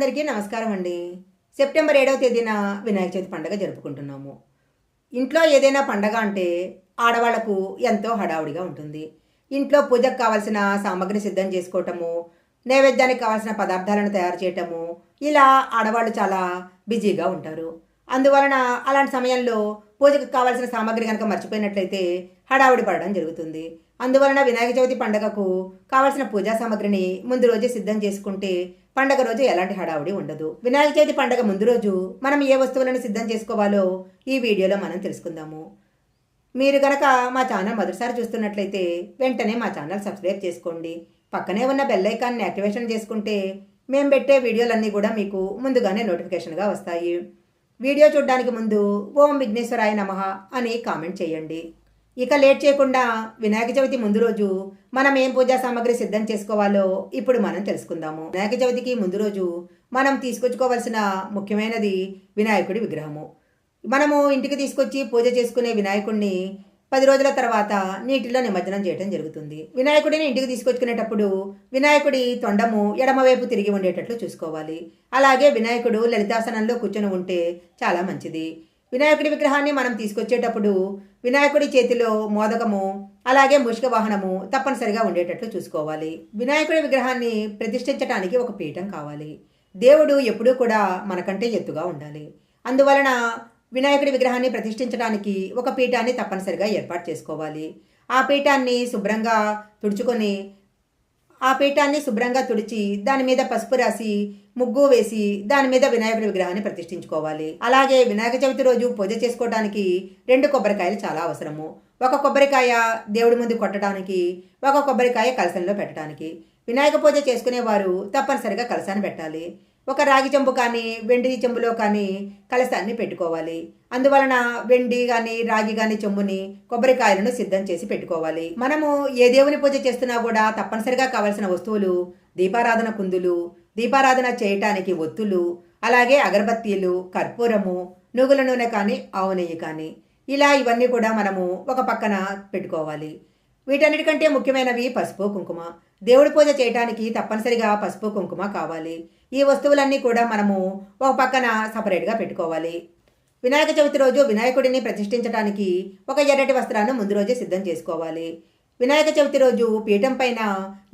అందరికీ నమస్కారం అండి. సెప్టెంబర్ ఏడవ తేదీన వినాయక చవితి పండుగ జరుపుకుంటున్నాము. ఇంట్లో ఏదైనా పండగ అంటే ఆడవాళ్ళకు ఎంతో హడావుడిగా ఉంటుంది. ఇంట్లో పూజకు కావాల్సిన సామాగ్రి సిద్ధం చేసుకోవటము నైవేద్యానికి కావాల్సిన పదార్థాలను తయారు చేయటము ఇలా ఆడవాళ్ళు చాలా బిజీగా ఉంటారు. అందువలన అలాంటి సమయంలో పూజకు కావాల్సిన సామాగ్రి కనుక మర్చిపోయినట్లయితే హడావుడి పడడం జరుగుతుంది. అందువలన వినాయక చవితి పండగకు కావాల్సిన పూజా సామాగ్రిని ముందు రోజే సిద్ధం చేసుకుంటే పండగ రోజు ఎలాంటి హడావుడి ఉండదు. వినాయక చవితి పండగ ముందు రోజు మనం ఏ వస్తువులను సిద్ధం చేసుకోవాలో ఈ వీడియోలో మనం తెలుసుకుందాము. మీరు గనక మా ఛానల్ మొదటిసారి చూస్తున్నట్లయితే వెంటనే మా ఛానల్ సబ్స్క్రైబ్ చేసుకోండి. పక్కనే ఉన్న బెల్ ఐకాన్ని యాక్టివేషన్ చేసుకుంటే మేము పెట్టే వీడియోలన్నీ కూడా మీకు ముందుగానే నోటిఫికేషన్గా వస్తాయి. వీడియో చూడడానికి ముందు ఓం విఘ్నేశ్వరాయ నమః అని కామెంట్ చేయండి. ఇక లేట్ చేయకుండా వినాయక చవితి ముందు రోజు మనం ఏం పూజా సామాగ్రి సిద్ధం చేసుకోవాలో ఇప్పుడు మనం తెలుసుకుందాము. వినాయక చవితికి ముందు రోజు మనం తీసుకొచ్చుకోవాల్సిన ముఖ్యమైనది వినాయకుడి విగ్రహము. మనము ఇంటికి తీసుకొచ్చి పూజ చేసుకునే వినాయకుడిని పది రోజుల తర్వాత నీటిలో నిమజ్జనం చేయడం జరుగుతుంది. వినాయకుడిని ఇంటికి తీసుకొచ్చుకునేటప్పుడు వినాయకుడి తొండము ఎడమవైపు తిరిగి ఉండేటట్లు చూసుకోవాలి. అలాగే వినాయకుడు లలితాసనంలో కూర్చొని ఉంటే చాలా మంచిది. వినాయకుడి విగ్రహాన్ని మనం తీసుకొచ్చేటప్పుడు వినాయకుడి చేతిలో మోదకము అలాగే ముషిక వాహనము తప్పనిసరిగా ఉండేటట్లు చూసుకోవాలి. వినాయకుడి విగ్రహాన్ని ప్రతిష్ఠించడానికి ఒక పీఠం కావాలి. దేవుడు ఎప్పుడూ కూడా మనకంటే ఎత్తుగా ఉండాలి. అందువలన వినాయకుడి విగ్రహాన్ని ప్రతిష్ఠించడానికి ఒక పీఠాన్ని తప్పనిసరిగా ఏర్పాటు చేసుకోవాలి. ఆ పీఠాన్ని శుభ్రంగా తుడుచుకొని ఆ పీఠాన్ని శుభ్రంగా తుడిచి దాని మీద పసుపు రాసి ముగ్గు వేసి దాని మీద వినాయకుడి విగ్రహాన్ని ప్రతిష్ఠించుకోవాలి. అలాగే వినాయక చవితి రోజు పూజ చేసుకోవడానికి రెండు కొబ్బరికాయలు చాలా అవసరము. ఒక కొబ్బరికాయ దేవుడి ముందు కొట్టడానికి ఒక కొబ్బరికాయ కలసంలో పెట్టడానికి వినాయక పూజ చేసుకునేవారు తప్పనిసరిగా కలసాన్ని పెట్టాలి. ఒక రాగి చెంబు కానీ వెండి చెంబులో కానీ కలసాన్ని పెట్టుకోవాలి. అందువలన వెండి కానీ రాగి కానీ చెంబుని కొబ్బరికాయలను సిద్ధం చేసి పెట్టుకోవాలి. మనము ఏ దేవుని పూజ చేస్తున్నా కూడా తప్పనిసరిగా కావలసిన వస్తువులు దీపారాధన కుందులు దీపారాధన చేయటానికి ఒత్తులు అలాగే అగరబత్తీలు కర్పూరము నువ్వుల నూనె కానీ ఆవు నెయ్యి కానీ. ఇలా ఇవన్నీ కూడా మనము ఒక పక్కన పెట్టుకోవాలి. వీటన్నిటికంటే ముఖ్యమైనవి పసుపు కుంకుమ. దేవుడి పూజ చేయడానికి తప్పనిసరిగా పసుపు కుంకుమ కావాలి. ఈ వస్తువులన్నీ కూడా మనము ఒక పక్కన సపరేట్గా పెట్టుకోవాలి. వినాయక చవితి రోజు వినాయకుడిని ప్రతిష్ఠించడానికి ఒక ఎర్రటి వస్త్రాన్ని ముందు రోజే సిద్ధం చేసుకోవాలి. వినాయక చవితి రోజు పీఠం పైన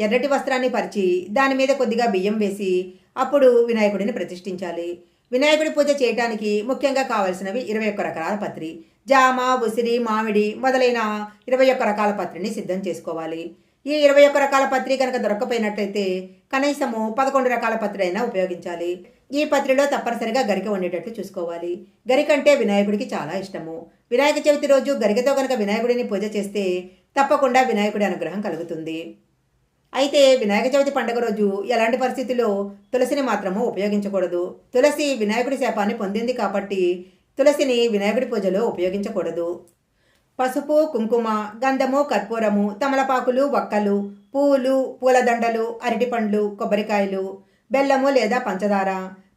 ఎర్రటి వస్త్రాన్ని పరిచి దాని మీద కొద్దిగా బియ్యం వేసి అప్పుడు వినాయకుడిని ప్రతిష్ఠించాలి. వినాయకుడి పూజ చేయడానికి ముఖ్యంగా కావలసినవి ఇరవై ఒక్క రకాల పత్రి. జామ ఉసిరి మామిడి మొదలైన ఇరవై ఒక్క రకాల పత్రిని సిద్ధం చేసుకోవాలి. ఈ ఇరవై ఒక్క రకాల పత్రి కనుక దొరకపోయినట్లయితే కనీసము పదకొండు రకాల పత్రి అయినా ఉపయోగించాలి. ఈ పత్రిలో తప్పనిసరిగా గరిక ఉండేటట్లు చూసుకోవాలి. గరిక అంటే వినాయకుడికి చాలా ఇష్టము. వినాయక చవితి రోజు గరికతో కనుక వినాయకుడిని పూజ చేస్తే తప్పకుండా వినాయకుడి అనుగ్రహం కలుగుతుంది. అయితే వినాయక చవితి పండుగ రోజు ఎలాంటి పరిస్థితుల్లో తులసిని మాత్రము ఉపయోగించకూడదు? తులసి వినాయకుడి శాపాన్ని పొందింది కాబట్టి తులసిని వినాయకుడి పూజలో ఉపయోగించకూడదు. పసుపు కుంకుమ గంధము కర్పూరము తమలపాకులు వక్కలు పూలు పూలదండలు అరటిపండ్లు కొబ్బరికాయలు బెల్లము లేదా పంచదార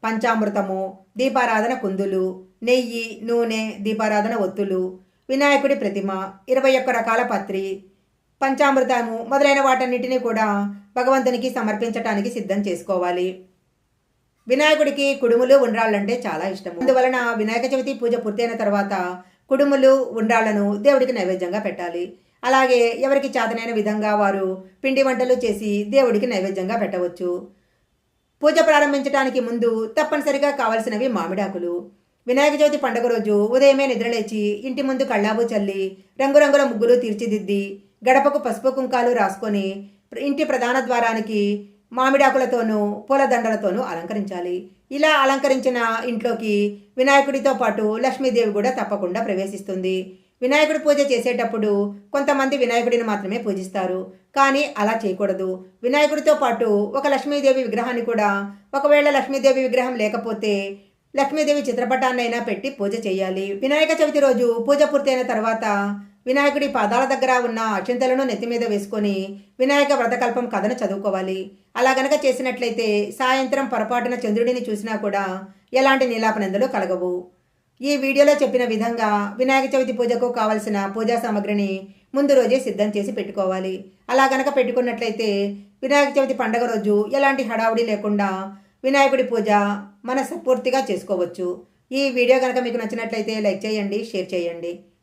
పంచామృతము దీపారాధన కుందులు నెయ్యి నూనె దీపారాధన ఒత్తులు వినాయకుడి ప్రతిమ ఇరవై ఒక్క రకాల పత్రి పంచామృతము మొదలైన వాటన్నిటిని కూడా భగవంతునికి సమర్పించటానికి సిద్ధం చేసుకోవాలి. వినాయకుడికి కుడుములు ఉండ్రాళ్ళంటే చాలా ఇష్టం అందువలన వినాయక చవితి పూజ పూర్తయిన తర్వాత కుడుములు ఉండ్రాళ్ళను దేవుడికి నైవేద్యంగా పెట్టాలి. అలాగే ఎవరికి చేతనైన విధంగా వారు పిండి వంటలు చేసి దేవుడికి నైవేద్యంగా పెట్టవచ్చు. పూజ ప్రారంభించడానికి ముందు తప్పనిసరిగా కావలసినవి మామిడాకులు. వినాయక చవితి పండుగ రోజు ఉదయమే నిద్రలేచి ఇంటి ముందు కళ్ళాబు చల్లి రంగురంగుల ముగ్గులు తీర్చిదిద్ది గడపకు పసుపు కుంకాలు రాసుకొని ఇంటి ప్రధాన ద్వారానికి మామిడాకులతోనూ పూలదండలతోనూ అలంకరించాలి. ఇలా అలంకరించిన ఇంట్లోకి వినాయకుడితో పాటు లక్ష్మీదేవి కూడా తప్పకుండా ప్రవేశిస్తుంది. వినాయకుడి పూజ చేసేటప్పుడు కొంతమంది వినాయకుడిని మాత్రమే పూజిస్తారు. కానీ అలా చేయకూడదు. వినాయకుడితో పాటు ఒక లక్ష్మీదేవి విగ్రహాన్ని కూడా ఒకవేళ లక్ష్మీదేవి విగ్రహం లేకపోతే లక్ష్మీదేవి చిత్రపటాన్నైనా పెట్టి పూజ చేయాలి. వినాయక చవితి రోజు పూజ పూర్తయిన తర్వాత వినాయకుడి పాదాల దగ్గర ఉన్న అక్షింతలను నెత్తి మీద వేసుకొని వినాయక వ్రతకల్పం కథను చదువుకోవాలి. అలా గనక చేసినట్లయితే సాయంత్రం పొరపాటున చంద్రుడిని చూసినా కూడా ఎలాంటి నీలాపనందులు కలగవు. ఈ వీడియోలో చెప్పిన విధంగా వినాయక చవితి పూజకు కావలసిన పూజా సామాగ్రిని ముందు రోజే సిద్ధం చేసి పెట్టుకోవాలి. అలా గనక పెట్టుకున్నట్లయితే వినాయక చవితి పండగ రోజు ఎలాంటి హడావుడి లేకుండా వినాయకుడి పూజ మనస్ఫూర్తిగా చేసుకోవచ్చు. ఈ వీడియో కనుక మీకు నచ్చినట్లయితే లైక్ చేయండి షేర్ చేయండి.